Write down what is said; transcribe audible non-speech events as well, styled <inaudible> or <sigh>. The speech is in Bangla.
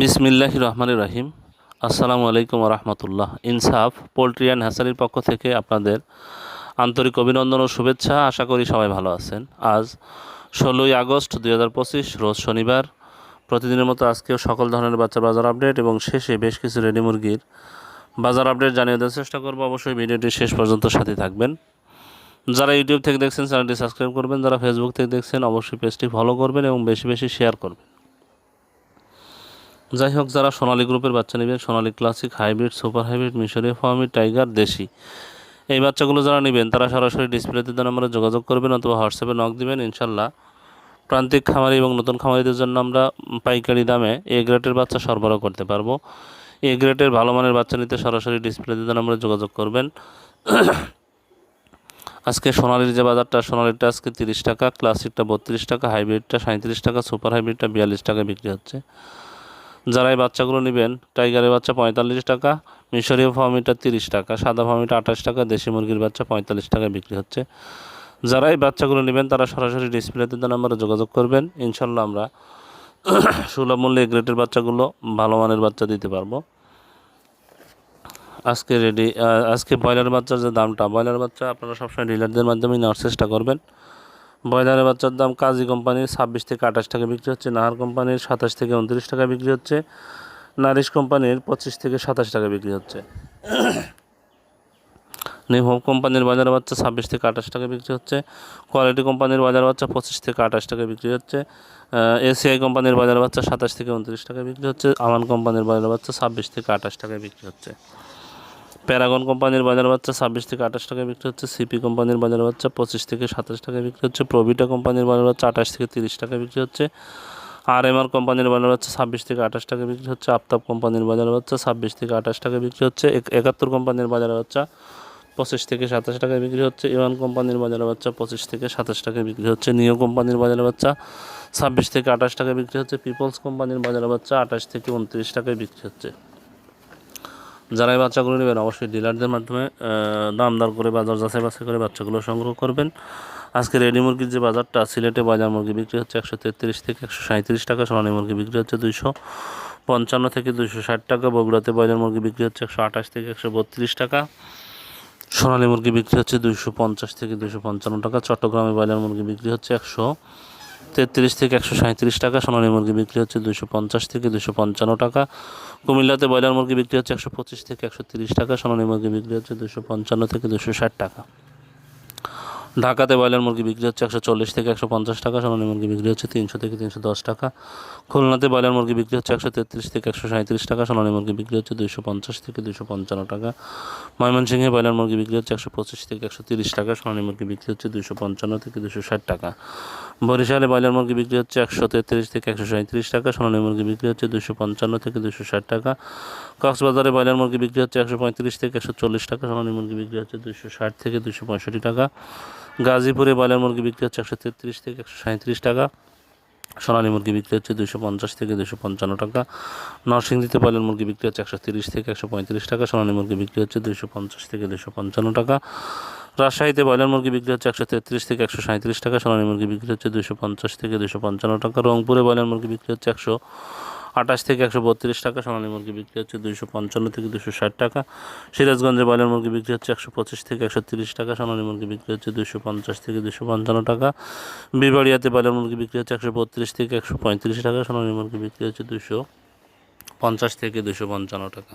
বিসমিল্লাহ রহমান রাহিম। আসসালামু আলাইকুম রহমতুল্লাহ। ইনসাফ পোলট্রি অ্যান্ড হ্যাসারির পক্ষ থেকে আপনাদের আন্তরিক অভিনন্দন ও শুভেচ্ছা। আশা করি সবাই ভালো আছেন। আজ ষোলোই আগস্ট দুই হাজার পঁচিশ, রোজ শনিবার। প্রতিদিনের মতো আজকেও সকল ধরনের বাচ্চা বাজার আপডেট এবং শেষে বেশ কিছু রেডি মুরগির বাজার আপডেট জানিয়ে দেওয়ার চেষ্টা করব। অবশ্যই ভিডিওটি শেষ পর্যন্ত সাথে থাকবেন। যারা ইউটিউব থেকে দেখছেন, চ্যানেলটি সাবস্ক্রাইব করবেন। যারা ফেসবুক থেকে দেখছেন, অবশ্যই পেজটি ফলো করবেন এবং বেশি বেশি শেয়ার করবেন। যাই হোক যারা সোনালী গ্রুপের বাচ্চা নেবেন, Sonali classic, hybrid, super hybrid, মিশরীয় ফার্মি টাইগার, দেশি, এই বাচ্চাগুলো যারা নেবেন, তারা সরাসরি ডিসপ্লেতে দেওয়া আমরা যোগাযোগ করবেন অথবা হোয়াটসঅ্যাপে নক দিবেন, ইনশাল্লাহ। প্রান্তিক খামারি এবং নতুন খামারিদের জন্য আমরা পাইকারি দামে এ গ্রেডের বাচ্চা সরবরাহ করতে পারব। এ গ্রেডের ভালো মানের বাচ্চা নিতে সরাসরি ডিসপ্লেতে দেওয়া আমরা যোগাযোগ করবেন। আজকে সোনালির যে বাজারটা, সোনালিরটা আজকে তিরিশ টাকা, ক্লাসিকটা বত্রিশ টাকা, হাইব্রিডটা সাঁত্রিশ টাকা, সুপার হাইব্রিডটা বিয়াল্লিশ টাকা বিক্রি হচ্ছে। যারা এই বাচ্চাগুলো নেবেন, টাইগারের বাচ্চা পঁয়তাল্লিশ টাকা, মিশরীয় ফার্মিটা তিরিশ টাকা, সাদা ফার্মিটা আঠাশ টাকা, দেশি মুরগির বাচ্চা পঁয়তাল্লিশ টাকা বিক্রি হচ্ছে। যারা এই বাচ্চাগুলো নেবেন, তারা সরাসরি ডিসপ্লেতে দেন আমরা যোগাযোগ করবেন। ইনশাল্লাহ আমরা <coughs> সুলভ মূল্যে গ্রেটের বাচ্চাগুলো ভালো মানের বাচ্চা দিতে পারব। আজকে রেডি আজকে ব্রয়লার বাচ্চার যে দামটা, ব্রয়লার বাচ্চা আপনারা সবসময় ডিলারদের মাধ্যমে নেওয়ার চেষ্টা করবেন। ব্রয়লারের বাচ্চার দাম কাজী কোম্পানির ছাব্বিশ থেকে আঠাশ টাকা বিক্রি হচ্ছে, নাহার কোম্পানির সাতাশ থেকে উনত্রিশ টাকা বিক্রি হচ্ছে, নারিশ কোম্পানির পঁচিশ থেকে সাতাশ টাকা বিক্রি হচ্ছে। হোম কোম্পানির বাজার বাচ্চা ছাব্বিশ থেকে আঠাশ টাকা বিক্রি হচ্ছে, কোয়ালিটি কোম্পানির বাজার বাচ্চা পঁচিশ থেকে আঠাশ টাকা বিক্রি হচ্ছে এসিআই কোম্পানির বাজার বাচ্চা সাতাশ থেকে উনত্রিশ টাকা বিক্রি হচ্ছে, আমান কোম্পানির বাজার বাচ্চা ছাব্বিশ থেকে আঠাশ টাকা বিক্রি হচ্ছে। প্যারাগন কোম্পানির বাজার বাচ্চা ছাব্বিশ থেকে আঠাশ টাকায় বিক্রি হচ্ছে, সিপি কোম্পানির বাজার বাচ্চা পঁচিশ থেকে সাতাশ টাকায় বিক্রি হচ্ছে, প্রভিটা কোম্পানির বাজার বাচ্চা আঠাশ থেকে তিরিশ টাকায় বিক্রি হচ্ছে আর এম আর কোম্পানির বাজার বাচ্চা ছাব্বিশ থেকে আঠাশ টাকা বিক্রি হচ্ছে, আফতাব কোম্পানির বাজার বাচ্চা ছাব্বিশ থেকে আঠাশ টাকা বিক্রি হচ্ছে একাত্তর কোম্পানির বাজার বাচ্চা পঁচিশ থেকে সাতাশ টাকায় বিক্রি হচ্ছে ইওয়ান কোম্পানির বাজারে বাচ্চা পঁচিশ থেকে সাতাশ টাকায় বিক্রি হচ্ছে, নিও কোম্পানির বাজারে বাচ্চা ছাব্বিশ থেকে আঠাশ টাকায় বিক্রি হচ্ছে, পিপলস কোম্পানির বাজারে বাচ্চা আঠাশ থেকে উনত্রিশ টাকায় বিক্রি হচ্ছে। যারা এই বাচ্চাগুলো নেবেন, অবশ্যই ডিলারদের মাধ্যমে দাম দর করে বাজার যাচাই বাছাই করে বাচ্চাগুলো সংগ্রহ করবেন। আজকে রেডি মুরগির যে বাজারটা, সিলেটে বাজার মুরগি বিক্রি হচ্ছে একশো তেত্রিশ থেকে একশো সাঁত্রিশ টাকা, সোনালি মুরগি বিক্রি হচ্ছে দুইশো পঞ্চান্ন থেকে দুইশো ষাট টাকা, বগুড়াতে ব্রয়লার মুরগি বিক্রি হচ্ছে একশো আঠাশ থেকে একশো বত্রিশ টাকা, সোনালী মুরগি বিক্রি হচ্ছে দুইশো পঞ্চাশ থেকে দুইশো পঞ্চান্ন টাকা, চট্টগ্রামে ব্রয়লার মুরগি বিক্রি হচ্ছে একশো তেত্রিশ থেকে একশো সাঁত্রিশ টাকা, সোনালী মুরগি বিক্রি হচ্ছে দুশো পঞ্চাশ থেকে দুশো পঞ্চান্ন টাকা। কুমিল্লাতে ব্রয়লার মুরগি বিক্রি হচ্ছে একশো পঁচিশ থেকে একশো তিরিশ টাকা, সোনালী মুরগি বিক্রি হচ্ছে দুশো পঞ্চান্ন থেকে দুশো ষাট টাকা। ঢাকাতে ব্রয়লার মুরগি বিক্রি হচ্ছে একশো চল্লিশ থেকে একশো পঞ্চাশ টাকা সোনালী মুরগি বিক্রি হচ্ছে তিনশো থেকে তিনশো দশ টাকা খুলনাতে ব্রয়লার মুরগি বিক্রি হচ্ছে একশো তেত্রিশ থেকে একশো সাঁত্রিশ টাকা সোনালী মুরগি বিক্রি হচ্ছে দুশো পঞ্চাশ থেকে দুশো পঞ্চান্ন টাকা ময়মনসিংহে ব্রয়লার মুরগি বিক্রি হচ্ছে একশো পঁচিশ থেকে একশো তিরিশ টাকা সোনালী মুরগি বিক্রি হচ্ছে দুশো পঞ্চান্ন থেকে দুশো ষাট টাকা বরিশালে ব্রয়লার মুরগি বিক্রি হচ্ছে একশো তেত্রিশ থেকে একশো সাঁত্রিশ টাকা সোনালী মুরগি বিক্রি হচ্ছে দুশো পঞ্চান্ন থেকে দুশো ষাট টাকা কক্সবাজারে ব্রয়লার মুরগি বিক্রি হচ্ছে একশো পঁয়ত্রিশ থেকে একশো চল্লিশ টাকা সোনালী মুরগি বিক্রি হচ্ছে দুশো ষাট থেকে দুশো পঁয়ষট্টি টাকা গাজীপুরে ব্রয়লার মুরগি বিক্রি হচ্ছে একশো তেত্রিশ থেকে একশো সাঁত্রিশ টাকা। সোনালী মুরগি বিক্রি হচ্ছে দুশো পঞ্চাশ থেকে দুশো পঞ্চান্ন টাকা। নরসিংদীতে ব্রয়লার মুরগি বিক্রি হচ্ছে একশো তিরিশ থেকে একশো পঁয়ত্রিশ টাকা। সোনালী মুরগি বিক্রি হচ্ছে দুশো পঞ্চাশ থেকে দুশো পঞ্চান্ন টাকা। রাজশাহীতে ব্রয়লার মুরগি বিক্রি হচ্ছে একশো তেত্রিশ থেকে একশো সাঁত্রিশ টাকা। সোনালী মুরগি বিক্রি হচ্ছে দুশো পঞ্চাশ থেকে দুশো পঞ্চান্ন টাকা। রংপুরে ব্রয়লার মুরগি বিক্রি হচ্ছে একশো আঠাশ থেকে একশো বত্রিশ টাকা, সোনালী মুরগি বিক্রি হচ্ছে দুইশো পঞ্চান্ন থেকে দুশো ষাট টাকা। সিরাজগঞ্জে বয়লার মুরগি বিক্রি হচ্ছে একশো পঁচিশ থেকে একশো তিরিশ টাকা, সোনালী মুরগি বিক্রি হচ্ছে দুশো পঞ্চাশ থেকে দুশো পঞ্চান্ন টাকা। বিবাড়িয়াতে বয়লার মুরগি বিক্রি হচ্ছে একশো বত্রিশ থেকে একশো পঁয়ত্রিশ টাকা, সোনালী মুরগি বিক্রি হচ্ছে দুশো পঞ্চাশ থেকে দুশো পঞ্চান্ন টাকা।